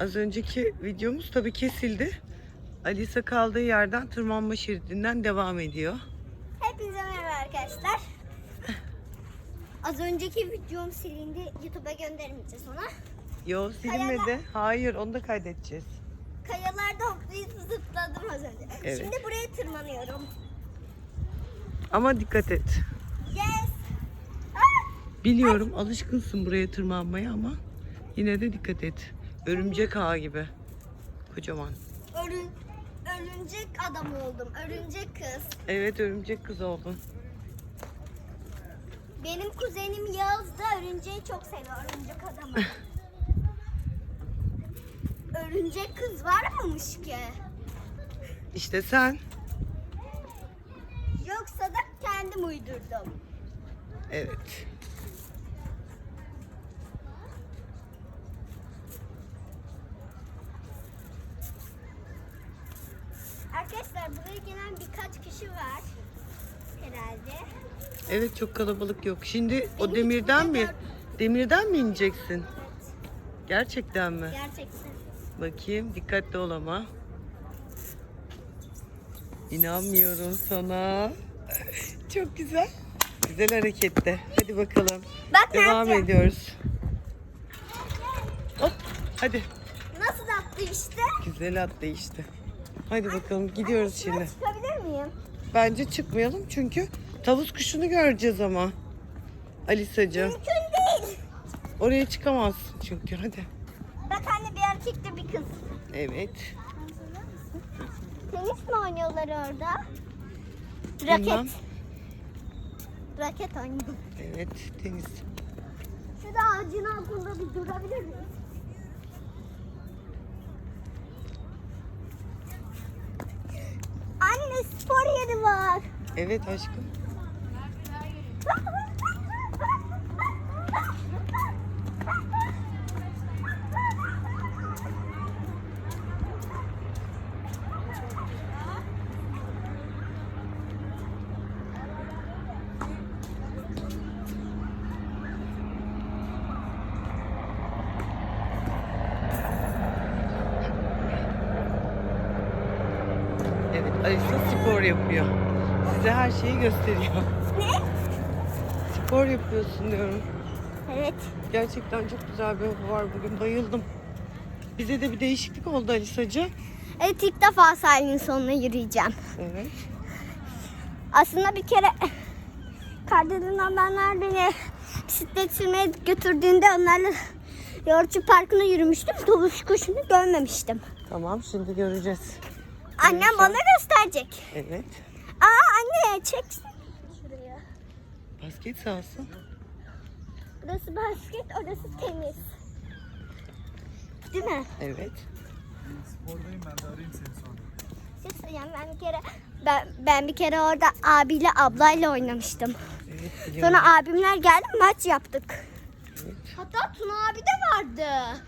Az önceki videomuz tabii kesildi. Alisa kaldığı yerden tırmanma şeridinden devam ediyor. Hepinize merhaba arkadaşlar. Az önceki videom silindi. YouTube'a göndermeyeceğiz ona. Yo silinmedi. Hayır onu da kaydedeceğiz. Kayalarda hoplayıp zıpladım az önce. Evet. Şimdi buraya tırmanıyorum. Ama dikkat et. Yes. Biliyorum alışkınsın buraya tırmanmaya ama yine de dikkat et. Örümcek ağı gibi. Kocaman. Örün, örümcek adam oldum. Örümcek kız. Evet örümcek kız oldun. Benim kuzenim Yağız da örümceği çok seviyor. Örümcek adamı. örümcek kız var mıymış ki? İşte sen. Yoksa da kendim uydurdum. Evet. Kişi var. Herhalde. Evet çok kalabalık yok. Şimdi o hiç demirden burada mi? Demirden mi ineceksin? Gerçekten mi? Gerçekten. Bakayım dikkatli ol ama. İnanmıyorum sana. Çok güzel. Güzel harekette. Hadi bakalım. Bak ne Devam yapacağım. ediyoruz. Hop. Hadi. Nasıl attı işte? Güzel atla işte. Hadi bakalım gidiyoruz şimdi. çıkabilir miyim? Bence çıkmayalım çünkü tavus kuşunu göreceğiz ama. Alisacığım. Mümkün değil. Oraya çıkamazsın çünkü. Hadi. Bak anne bir erkek de bir kız. Evet. Tenis mi oynuyorlar orada? Bilmem. Raket. Raket oynuyor. Evet tenis. Şurada ağacın altında bir durabilir miyiz? Anne spor yeri var. Evet aşkım. Spor yapıyor. Size her şeyi gösteriyor. Ne? Spor yapıyorsun diyorum. Evet. Gerçekten çok güzel bir hava var bugün. Bayıldım. Bize de bir değişiklik oldu Alisacığım. Evet ilk defa sahilin sonuna yürüyeceğim. Evet. Aslında bir kere Kardelen ablamlar beni bisiklet sürmeye götürdüğünde onlarla Yorucu Parkı'na yürümüştüm. Tavus kuşunu görmemiştim. Tamam şimdi göreceğiz. Annem bana gösterecek. Evet. Aa anne çek şuraya. Basket sahası. Burası basket, orası tenis. Değil mi? Evet. Spordayım ben de arayayım seni sonra. Şey söyleyeceğim, ben bir kere ben, ben bir kere orada abiyle ablayla oynamıştım. Evet biliyorum. Sonra abimler geldi maç yaptık. Evet. Hatta Tuna abi de vardı.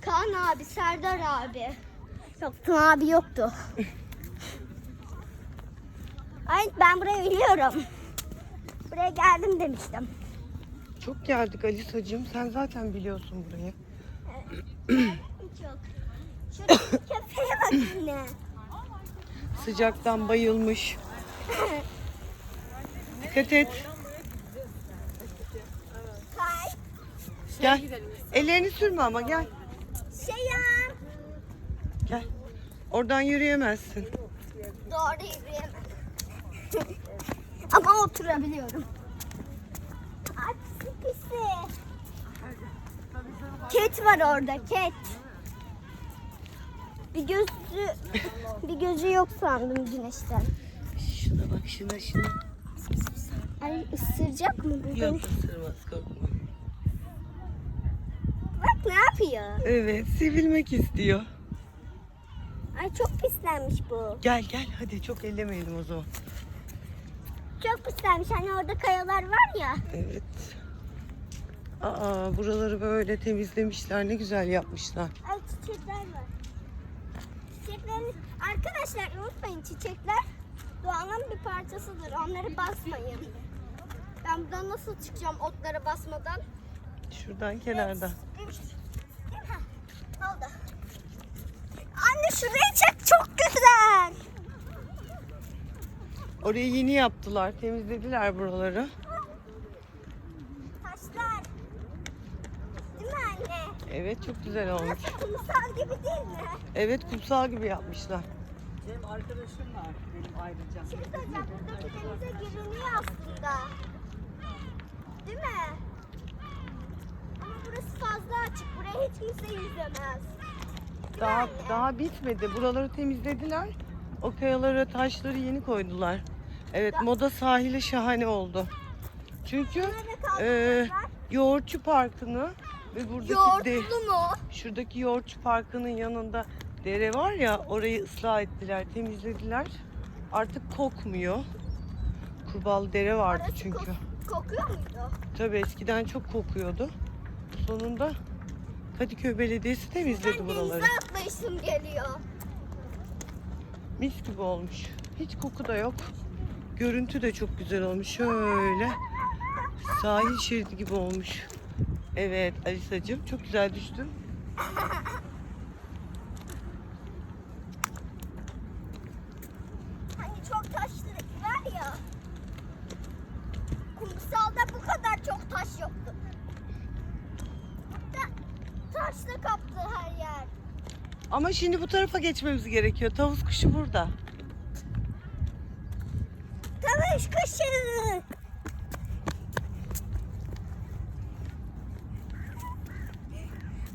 Kaan abi, Serdar abi. Yok Tuna abi yoktu. Ay ben burayı biliyorum. Buraya geldim demiştim. Çok geldik Alisacığım. Sen zaten biliyorsun burayı. Hiç yok. Şuradaki köpeğe bak anne. Sıcaktan bayılmış. Dikkat et. Kay. Gel. Ellerini sürme ama gel. Şeyim. Gel. Oradan yürüyemezsin. Doğru yürüyemem. Ama oturabiliyorum. Ay pisi pisi. Ket var orada ket. Bir gözü bir gözü yok sandım güneşten. Şuna bak şuna şuna. Ay ısıracak mı bu beni? Yok ısırmaz korkma. Bak ne yapıyor? Evet sevilmek istiyor. Ay çok pislenmiş bu. Gel gel hadi çok ellemeyelim o zaman. Çok pislenmiş. Hani orada kayalar var ya. Evet. Aa buraları böyle temizlemişler ne güzel yapmışlar. Ay çiçekler var. Çiçeklerin arkadaşlar unutmayın çiçekler doğanın bir parçasıdır. Onları basmayın. Ben buradan nasıl çıkacağım otlara basmadan? Şuradan kenardan. Üç. Şurayı çek çok güzel. Orayı yeni yaptılar. Temizlediler buraları. Taşlar. Değil mi anne? Evet çok güzel olmuş. Nasıl kumsal gibi değil mi? Evet kumsal gibi yapmışlar. Benim arkadaşım var benim ayrıca. Şey söyleyeceğim buradaki denize giriliyor aslında. Değil mi? Ama burası fazla açık. Buraya hiç kimse yüzemez. Daha daha bitmedi. Buraları temizlediler. O kayalara taşları yeni koydular. Evet moda sahili şahane oldu. Çünkü e? Yoğurtçu Parkı'nı ve buradaki de, Yoğurtlu mu? şuradaki Yoğurtçu Parkı'nın yanında dere var ya orayı ıslah ettiler, temizlediler. Artık kokmuyor. Kurbağalı dere vardı Orası çünkü. kok- kokuyor muydu? Tabii eskiden çok kokuyordu. Sonunda Kadıköy Belediyesi temizledi Ben buraları. denize atlayışım geliyor. Mis gibi olmuş. Hiç koku da yok. Görüntü de çok güzel olmuş. Şöyle sahil şeridi gibi olmuş. Evet Alisacığım çok güzel düştün. Hani çok taşlı var ya. Kumsalda bu kadar çok taş yoktu. Burada taşla kaptı her yer. Ama şimdi bu tarafa geçmemiz gerekiyor. Tavus kuşu burada. Tavuş kuşu.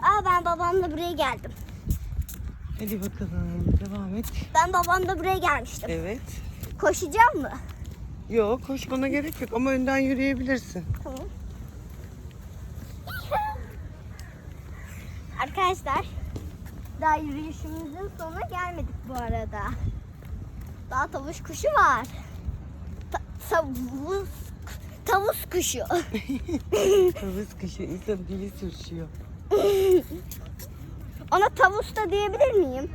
Aa ben babamla buraya geldim. Hadi bakalım devam et. Ben babamla buraya gelmiştim. Evet. Koşacağım mı? Yok koşmana gerek yok ama önden yürüyebilirsin. Tamam. Arkadaşlar daha yürüyüşümüzün sonuna gelmedik bu arada. Daha tavus kuşu var. Ta- tavus tavus kuşu. Tavus kuşu insan dili sürüşüyor Ona tavus da diyebilir miyim?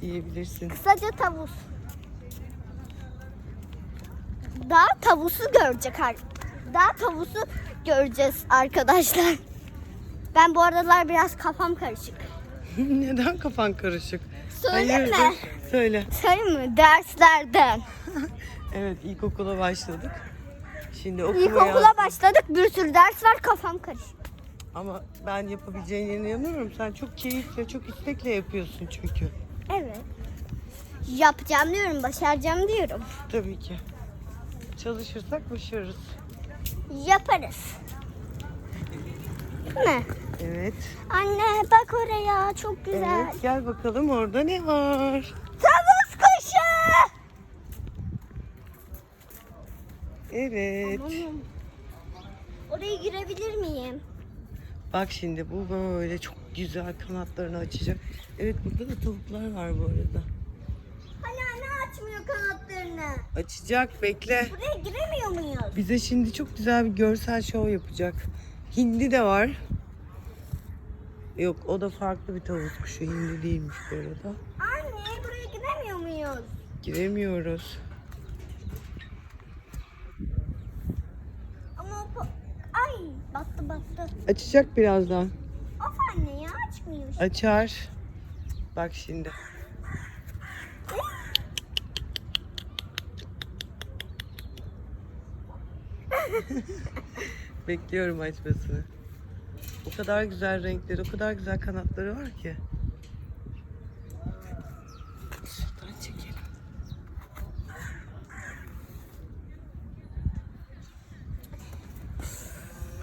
diyebilirsin. Kısaca tavus. Daha tavusu görecek Daha tavusu göreceğiz arkadaşlar. Ben bu aralar biraz kafam karışık. Neden kafan karışık? Söyleme. Hayırdır? Söyle. Söyleyeyim mi? Derslerden. Evet ilkokula başladık. Şimdi okuma İlkokula başladık. Bir sürü ders var. Kafam karışık. Ama ben yapabileceğine inanıyorum. Sen çok keyifle, çok istekle yapıyorsun çünkü. Evet. Yapacağım diyorum. Başaracağım diyorum. Tabii ki. Çalışırsak başarırız. Yaparız. Değil mi? Evet. Anne bak oraya. Çok güzel. Evet. Gel bakalım orada ne var? Tavus kuşu. Evet. Amanım. Oraya girebilir miyim? Bak şimdi bu böyle çok güzel kanatlarını açacak. Evet burada da tavuklar var bu arada. Hani anne açmıyor kanatlarını. Açacak bekle. Buraya giremiyor muyuz? Bize şimdi çok güzel bir görsel şov yapacak. Hindi de var. Yok o da farklı bir tavuk kuşu. Hindi değilmiş bu arada. Anne buraya giremiyor muyuz? Giremiyoruz. Ama Ay battı battı. Açacak birazdan. Of anne ya açmıyor. Açar. Bak şimdi. Bekliyorum açmasını. O kadar güzel renkleri, o kadar güzel kanatları var ki. Şuradan çekelim.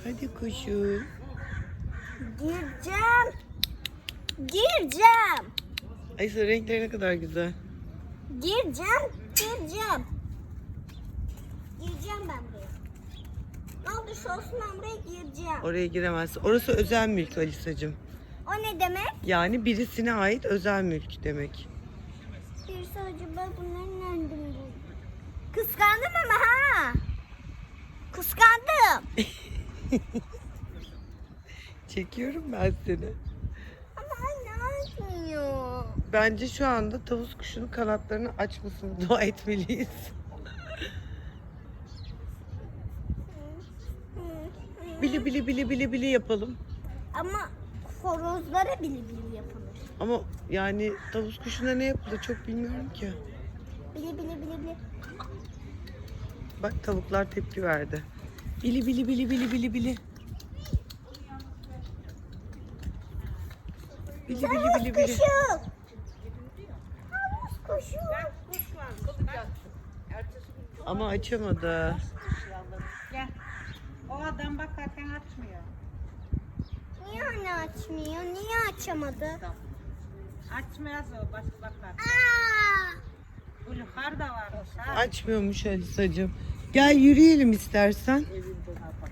Hadi kuşum. Gireceğim. Gireceğim. Ayşe renkleri ne kadar güzel. Gireceğim. Gireceğim. Gireceğim ben buraya. Olursa olsun ben buraya gireceğim. Oraya giremezsin. Orası özel mülk Alisa'cığım. O ne demek? Yani birisine ait özel mülk demek. Birisi acaba bunları nereden buldu? Kıskandım ama ha. Kıskandım. Çekiyorum ben seni. Ama anne açmıyor. Bence şu anda tavus kuşunun kanatlarını açmasını dua etmeliyiz. Bili bili bili bili bili yapalım. Ama horozlara bili bili yapılır. Ama yani tavus kuşuna ne yapılır çok bilmiyorum ki. Bili bili bili bili. Bak tavuklar tepki verdi. Bili bili bili bili bili bili. Bili bili bili bili. Kuşu. Havuz kuşu. Ama açamadı. Gel. O adam bakarken açmıyor. Niye anne açmıyor? Niye açamadı? Açmaz o baş bakar. Aa! Gülhar da varmış ha. Açmıyormuş Alisa'cığım. Gel yürüyelim istersen.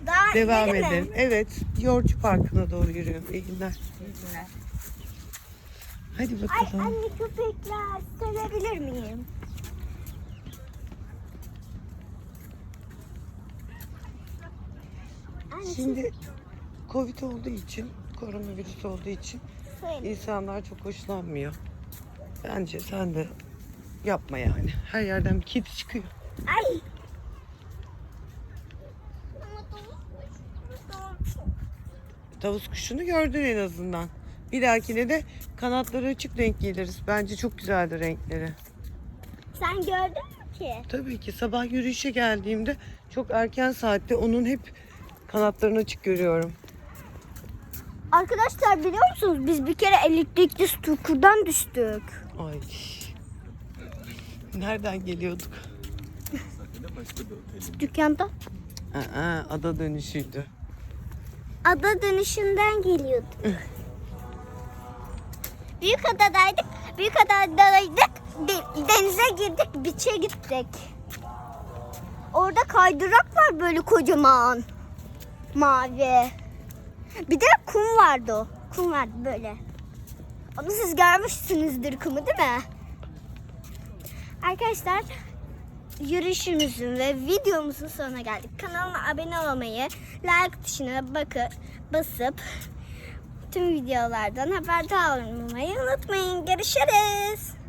Daha Devam ileri mi? edelim. Evet. Yoğurtçu Parkı'na doğru yürüyorum. İyi günler. Hadi Ay bakalım. anne köpekler sevebilir miyim? Şimdi Covid olduğu için, koronavirüs olduğu için insanlar çok hoşlanmıyor. Bence sen de yapma yani. Her yerden bir kedi çıkıyor. Ay. Tavus kuşunu gördün en azından. Bir dahakine de kanatları açık renk geliriz. Bence çok güzeldi renkleri. Sen gördün mü ki? Tabii ki sabah yürüyüşe geldiğimde çok erken saatte onun hep kanatlarını açık görüyorum. Arkadaşlar biliyor musunuz biz bir kere elektrikli stukurdan düştük. Ay. Nereden geliyorduk? Dükkanda. Aa, ada dönüşüydü. Ada dönüşünden geliyorduk. Büyük adadaydık. Büyük adadaydık. De- denize girdik. Biçe gittik. Orada kaydırak var böyle kocaman. Mavi. Bir de kum vardı o. Kum vardı böyle. Onu siz görmüşsünüzdür kumu değil mi? Arkadaşlar yürüyüşümüzün ve videomuzun sonuna geldik. Kanalıma abone olmayı, like tuşuna bakı, basıp tüm videolardan haberdar olmayı unutmayın. Görüşürüz.